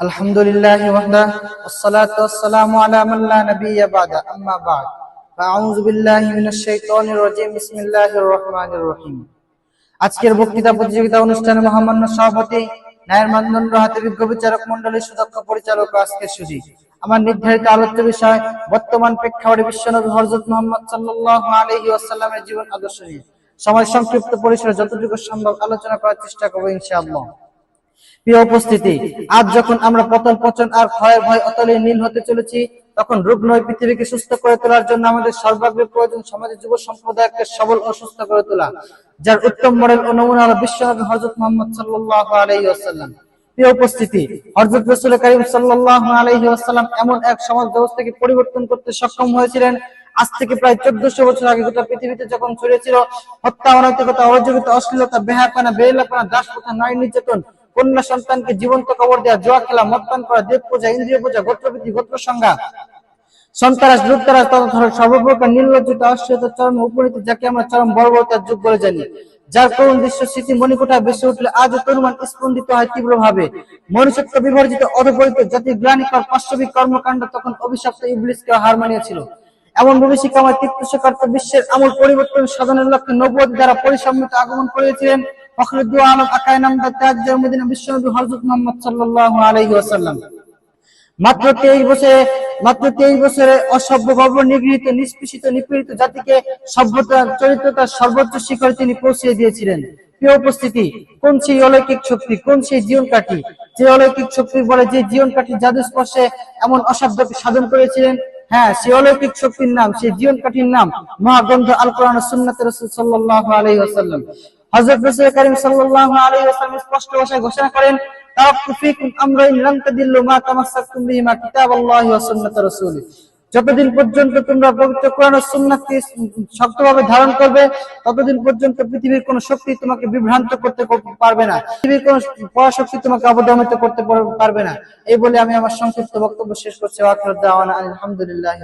الحمد لله وحده والصلاة والسلام على من لا نبي بعد أما بعد فأعوذ بالله من الشيطان الرجيم بسم الله الرحمن الرحيم আজকের বক্তৃতা প্রতিযোগিতা অনুষ্ঠানে মহামান্য সভাপতি ন্যায়ের মানদণ্ড হাতে বিজ্ঞ বিচারক মন্ডলীর সুদক্ষ পরিচালক ও আজকের সুজি আমার নির্ধারিত আলোচ্য বিষয় বর্তমান প্রেক্ষাপটে বিশ্বনবী হযরত মুহাম্মদ সাল্লাল্লাহু আলাইহি ওয়াসাল্লামের জীবন আদর্শ নিয়ে সময় সংক্ষিপ্ত পরিসরে যতটুকু সম্ভব আলোচনা করার চেষ্টা করবো ইনশাআল্লাহ প্রিয় উপস্থিতি, আজ যখন আমরা পতন পচন আর ক্ষয়ের ভয় অতলে নীল হতে চলেছি, তখন রুগ্ন পৃথিবীকে সুস্থ করে তোলার জন্য আমাদের সর্বাগ্রে প্রয়োজন সমাজের যুব সম্প্রদায়কে সবল ও সুস্থ করে তোলা, যার উত্তম মডেল ও নমুনা হলো বিশ্বনবী হযরত মুহাম্মদ রাসূল করিম সাল্লাল্লাহু আলাইহি ওয়াসাল্লাম এমন এক সমাজ ব্যবস্থাকে পরিবর্তন করতে সক্ষম হয়েছিলেন, আজ থেকে প্রায় চোদ্দশো বছর আগে গোটা পৃথিবীতে যখন ছড়িয়েছিল হত্যা, অনৈতিকতা অশ্লীলতা বেহাপানা বেলাপানা দাস নয় নির্যাতন কন্যা সন্তানকে জীবন্ত কবর দেওয়া জোয়া খেলা মতপান করা, দেব পূজা, ইন্দ্রিয় পূজা গোত্রবৃদ্ধি গোত্র সংজ্ঞা। সন্তারাস লুপ্তারাস তথা সর্বপ্রকার নির্লজ্জিত অশ্লীলতা চরম উপনীত, যাকে আমরা চরম বর্বরতার যুগ বলে জানি। যার করুণ দৃশ্য স্মৃতি মণিকোঠা বেসে উঠলে আজও তরুমান স্পন্দিত হয় তীব্রভাবে। মনুষ্যত্ব বিভাজিত অধপরিত জাতির গ্লানিকর পার্শ্ববিক কর্মকাণ্ড তখন অভিশপ্ত ইবলিসকে হার মানিয়েছিল। এমন ভবিষ্যকামায় তীর্থশকার্ত বিশ্বের আমূল পরিবর্তন সাধনের লক্ষ্যে নব্বই দ্বারা পরিসম্মিত আগমন করেছিলেন। সর্বোচ্চ শিখরে তিনি পৌঁছে দিয়েছিলেন। প্রিয় উপস্থিতি, কোন সেই অলৌকিক শক্তি, কোন সেই জীবন কাঠি? যে অলৌকিক শক্তির বলে যে জীবন কাঠি জাদু স্পর্শে এমন অসাধ্যকে সাধন করেছিলেন? হ্যাঁ সে অলৌকিক শক্তির নাম, সেই জীবন কাঠির নাম মহাগ্রন্থ আল কোরআন সুন্নাত রাসূল আলাইহি ওয়াসাল্লাম। হযরত রাসূল সাল্লাল্লাহু আলাইহি ওয়াসাল্লাম স্পষ্ট ভাষায় ঘোষণা করেন আমরাইন তাদিল্লু মা তামাসসাকতুম কিতাবাল্লাহি ওয়া রাসূলি। যতদিন পর্যন্ত তোমরা পবিত্র কোরআন ও সুন্নাতকে শক্তভাবে ধারণ করবে, ততদিন পর্যন্ত পৃথিবীর কোন শক্তি তোমাকে বিভ্রান্ত করতে পারবে না। পৃথিবীর কোন পরাশক্তি তোমাকে অবদমিত করতে পারবে না। এই বলে আমি আমার সংক্ষিপ্ত বক্তব্য শেষ করছি। আলহামদুলিল্লাহ